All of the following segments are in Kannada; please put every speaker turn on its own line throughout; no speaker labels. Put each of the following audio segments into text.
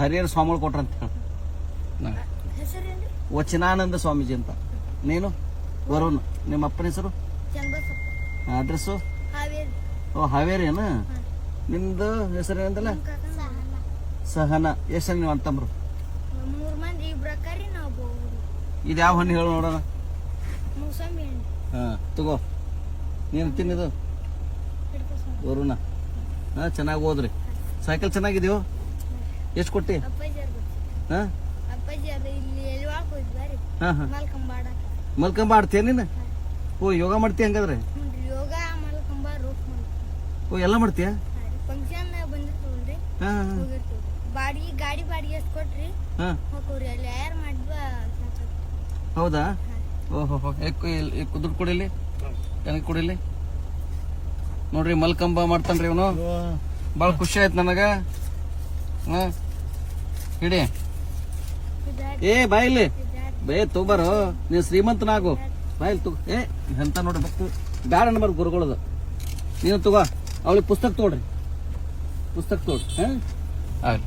ಹರಿಹರ ಸ್ವಾಮಿಗಳು ಕೊಟ್ರಂತ ಅಂತ ನಾ ವಚನಾನಂದ ಸ್ವಾಮೀಜಿ ಅಂತ. ನೀನು? ವರುಣ್. ನಿಮ್ಮ ಅಪ್ಪನ ಹೆಸರು?
Address
address? ಓ ಹಾವೇರಿ ಏನ ನಿಮ್ದು ಹೆಸರು ಏನಂತಲ್ಲ? ಸಹನ. ಎಷ್ಟು ನೀವು ಅಂತಂಬ್ರು
ಮೂರ್ ಮಂದಿ ಇಬ್ರ ನಾವು ಬೋಗುದು
ಇದು ಯಾವ ಹಣ್ಣು ಹೇಳು ನೋಡೋಣ. ಹಾಂ ತಗೋ. ನೀನು ತಿನ್ನಿದು. ವರುಣ. ಹಾಂ ಚೆನ್ನಾಗಿ ಓದ್ರಿ. ಸೈಕಲ್ ಚೆನ್ನಾಗಿದೆಯೋ? ಎಷ್ಟು ಕೊಟ್ಟಿ ಹಾಂ? ಮಲ್ಕಂಬ ಆಡ್ತೀಯ ನೀನು? ಓ ಯೋಗ ಮಾಡ್ತೀಯ ಹಂಗಾದ್ರೆ?
ಯೋಗ ಮಲ್ಕಂಬ ರೋಪ್ ಮಾಡ್ತೀವಿ.
ಓ ಎಲ್ಲ ಮಾಡ್ತೀಯ?
ಬಾಡಿಗೆ ಗಾಡಿ ಬಾಡಿಗೆ ಎಷ್ಟು ಕೊಟ್ರಿ.
ಹಾಂ.
ಹೋಗ್ರಿ ಅಲ್ಲಿ ಯಾರು ಮಾಡಿದ್ವ ಸಾಕಾಗ್ತದೆ.
ಹೌದಾ?
ಹಾಂ.
ಓಹೋ ದುಡ್ಡು ಕೊಡಿಲಿ? ನನಗೆ ಕೊಡಿಲಿ? ನೋಡ್ರಿ ಮಲ್ಕಂಬ ಮಾಡ್ತಾನ್ರಿ ಇವನು. ಭಾಳ ಖುಷಿ ಆಯ್ತು ನನಗೆ. ಹಾಂ ಹಿಡಿ. ಏ ಬಾಯಿಲಿ. ಬೇ ತೊಗೊಬಾರೋ. ನೀನು ಶ್ರೀಮಂತನಾಗು. ಬಾಯಿಲ್ ತಗೋ. ಏ ಎಂತ ನೋಡ್ರಿ ಬೇಕು ಬ್ಯಾಡ ನಂಬರ್ ಗುರುಗಳದು. ನೀನು ತಗೋ. ಅವಳಿಗೆ ಪುಸ್ತಕ ತೋಡ್ರಿ. ಪುಸ್ತಕ ತೋಡ್ರಿ ಹಾಂ? ಆಗಲಿ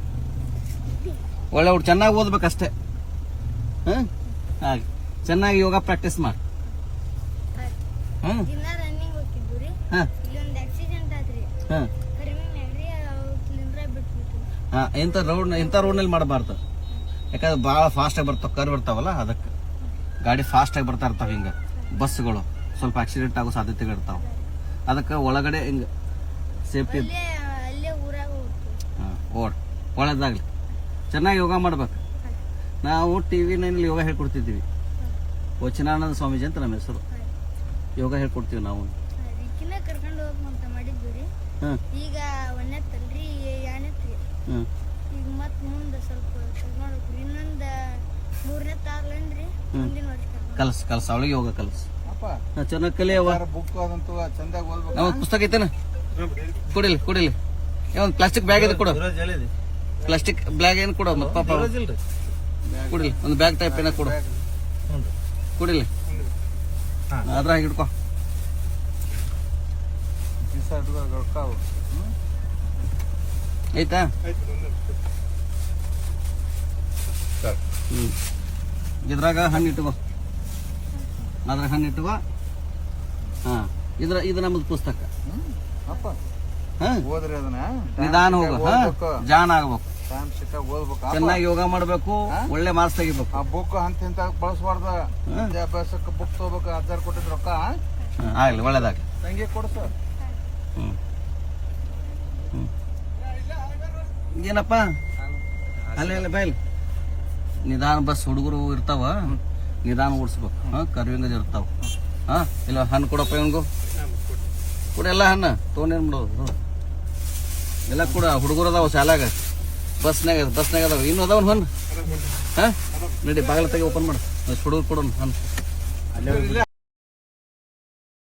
ಒಳ್ಳೆ ಅವ್ರು ಚೆನ್ನಾಗಿ ಓದ್ಬೇಕಷ್ಟೇ. ಹಾಂ? ಆಗಲಿ ಚೆನ್ನಾಗಿ ಯೋಗ ಪ್ರಾಕ್ಟೀಸ್ ಮಾಡಿ. ಹಾಂ? ಹಾಂ. ಹಾಂ. ಹಾಂ ಇಂಥ ರೋಡ್ ಇಂಥ ರೋಡ್ನಲ್ಲಿ ಮಾಡಬಾರ್ದು. ಯಾಕಂದ್ರೆ ಭಾಳ ಫಾಸ್ಟಾಗಿ ಬರ್ತಾವೆ ಕರ್ ಬರ್ತಾವಲ್ಲ ಅದಕ್ಕೆ. ಗಾಡಿ ಫಾಸ್ಟಾಗಿ ಬರ್ತಾ ಇರ್ತಾವೆ ಹಿಂಗೆ. ಬಸ್ಗಳು ಸ್ವಲ್ಪ ಆಕ್ಸಿಡೆಂಟ್ ಆಗೋ ಸಾಧ್ಯತೆಗಳು ಇರ್ತಾವೆ. ಅದಕ್ಕೆ ಒಳಗಡೆ ಹಿಂಗೆ ಸೇಫ್ಟಿ ಹಾಂ ಓಡ್ ಒಳ್ಳೆದಾಗಲಿ. ಚೆನ್ನಾಗಿ ಯೋಗ ಮಾಡ್ಬೇಕು. ನಾವು ಟಿ ವಿನಲ್ಲಿ ಯೋಗ ಹೇಳ್ಕೊಡ್ತಿದ್ದೀವಿ. ವಚನಾನಂದ ಸ್ವಾಮೀಜಿ ಅಂತ ನಮ್ಮ ಹೆಸರು. ಯೋಗ ಹೇಳ್ಕೊಡ್ತೀವಿ ನಾವು. ಹಾಂ.
ಈಗ ಈಗ ಮತ್ ಮುಂದೆ ಸ್ವಲ್ಪ ಹೋಗ್ರಿ ಇನ್ನೊಂದು ಮೂರನೇ ತಾರ್ಲನ್ರಿ ಮುಂದಿನ ವರ್ಷ
ಕಲಸ್ ಕಲಸ ಅವಳಿಗೆ ಹೋಗ ಕಲಸ್.
ಅಪ್ಪ.
ಕಲಿ ಅವ
ಬುಕ್ ಅದಂತೂ ಚಂದಾಗಿ ಓದ್ಬೇಕು.
ನಮ್ಮ ಪುಸ್ತಕ ಐತೇನ? ಕೊಡಿಲಿ ಕೊಡಿಲಿ. ಒಂದು ಪ್ಲಾಸ್ಟಿಕ್ ಬ್ಯಾಗ್ ಇದೆ ಕೊಡು. ಪ್ಲಾಸ್ಟಿಕ್ ಬ್ಯಾಗ್ ಏನು ಕೊಡು ಮತ್ತೆ ಪಾಪ ಕೊಡಿಲಿ ಒಂದು ಬ್ಯಾಗ್ ಟೈಪ್ ಏನೋ ಕೊಡು. ಕೊಡಿಲಿ. ಅದ್ರಾಗ ಹಿಡ್ಕೊ
ಟಿ ಶರ್ಟ್ ರೊಕ್ಕ ಅವು. ಹ್ಮ್?
ಆಯ್ತಾ? ಹ್ಞೂ ಇದ್ರಾಗ ಹಣ್ಣು ಇಟ್ಟು ಅದ್ರಾಗ ಹಣ್ಣು ಇಟ್ಟು ಹಾಂ. ಇದ್ರ ಇದು ನಮ್ಮದು ಪುಸ್ತಕ.
ಹ್ಮ್? ಅಪ್ಪ
ಹಾಂ.
ಓದ್ರಿ ಅದನ್ನ
ನಿಧಾನ ಹೋಗ್ಬೇಕು ಹಾಂ.
ಓದ್ಬೇಕು
ಜಾನ್ ಆಗ್ಬೇಕು. ಚೆನ್ನಾಗಿ ಯೋಗ ಮಾಡಬೇಕು. ಒಳ್ಳೆ ಮಾರ್ಕ್ಸ್ ತೆಗಿಬೇಕು.
ಆ ಬುಕ್ ಅಂತ ಇಂತ ಬಳಸಬಾರ್ದ ವಿದ್ಯಾಭ್ಯಾಸಕ್ಕೆ ಬುಕ್ ತಗೋಬೇಕು ಹಜಾರ್ ಕೊಟ್ಟಿದ್ ರೊಕ್ಕ
ಆಗ್ಲಿ ಒಳ್ಳೇದಾಗ
ತಂಗಿ ಕೊಡ್ಸ
ಹ್ಮ್. ಹ್ಞೂ ಏನಪ್ಪ ಅಲ್ಲೇ ಬಾಯ್ಲಿ ನಿಧಾನ ಬಸ್ ಹುಡುಗರು ಇರ್ತಾವ, ನಿಧಾನ ಓಡಿಸ್ಬೇಕು. ಹಾಂ ಕರ್ವಿಂಗದ ಇರ್ತಾವ. ಹಾಂ, ಇಲ್ಲ ಹಣ್ಣು ಕೊಡಪ್ಪ ಇವನ್ಗು? ಕೊಡ ಎಲ್ಲ ಹಣ್ಣು ತೊಗೊಂಡೇನು ಮಾಡೋದು? ಎಲ್ಲ ಕೂಡ ಹುಡುಗರು ಅದಾವ ಶಾಲ್ಯಾಗ. ಬಸ್ನಾಗ ಬಸ್ನಾಗ ಅದಾವ. ಇನ್ನೂ ಅದಾವ ಹಣ್ಣು? ಹಾಂ? ನಡಿ, ಬಾಗಿಲ ತೆಗಿ ಓಪನ್ ಮಾಡು. ಹುಡುಗರು ಕೊಡೋಣ ಹಣ್ಣು.